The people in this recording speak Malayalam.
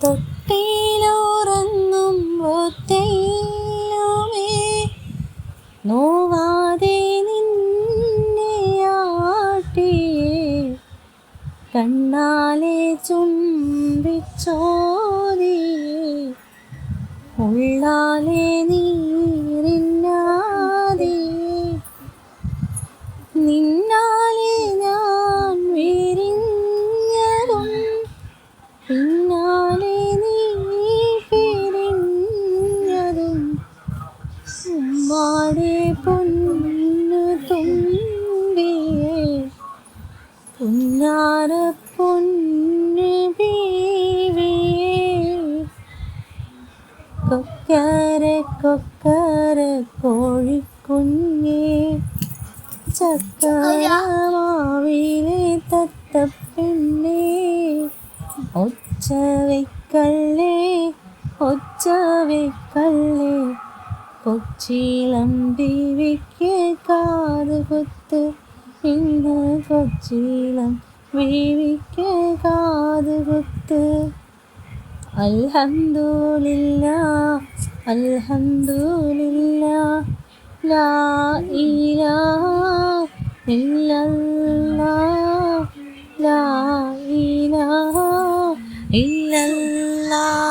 തൊട്ടിലുറങ്ങുമ്പോൾ തെല്ലുമേ നോവാതെ നിന്നെ നിന്നെയാട്ടിയേ കണ്ണാലെ ചുംബിച്ചോതി ഉള്ളാലെ നീരില്ലാതെ നിന്നാലെ ഉമ്മാടെ പൊന്നു തുമ്പിയെ പുന്നാര പൊന്നു ബീവിയെ കൊക്കര കൊക്കര കോഴിക്കുഞ്ഞേ ചക്കരമാവിലെ തത്തപ്പെണ്ണേ. ഒച്ച വെക്കല്ലേ കൊച്ചിയിലം ദേവിക്ക് കാത് കൊത്ത് ഇന്ന് കൊച്ചിയിലം ദേവിക്ക് കാതുകുത്ത് അൽഹന്ദൂലില്ല അൽഹന്ദൂലില്ല ലാ ഇല്ലല്ലാ ലാ ഇലാ ഇല്ലല്ലാ.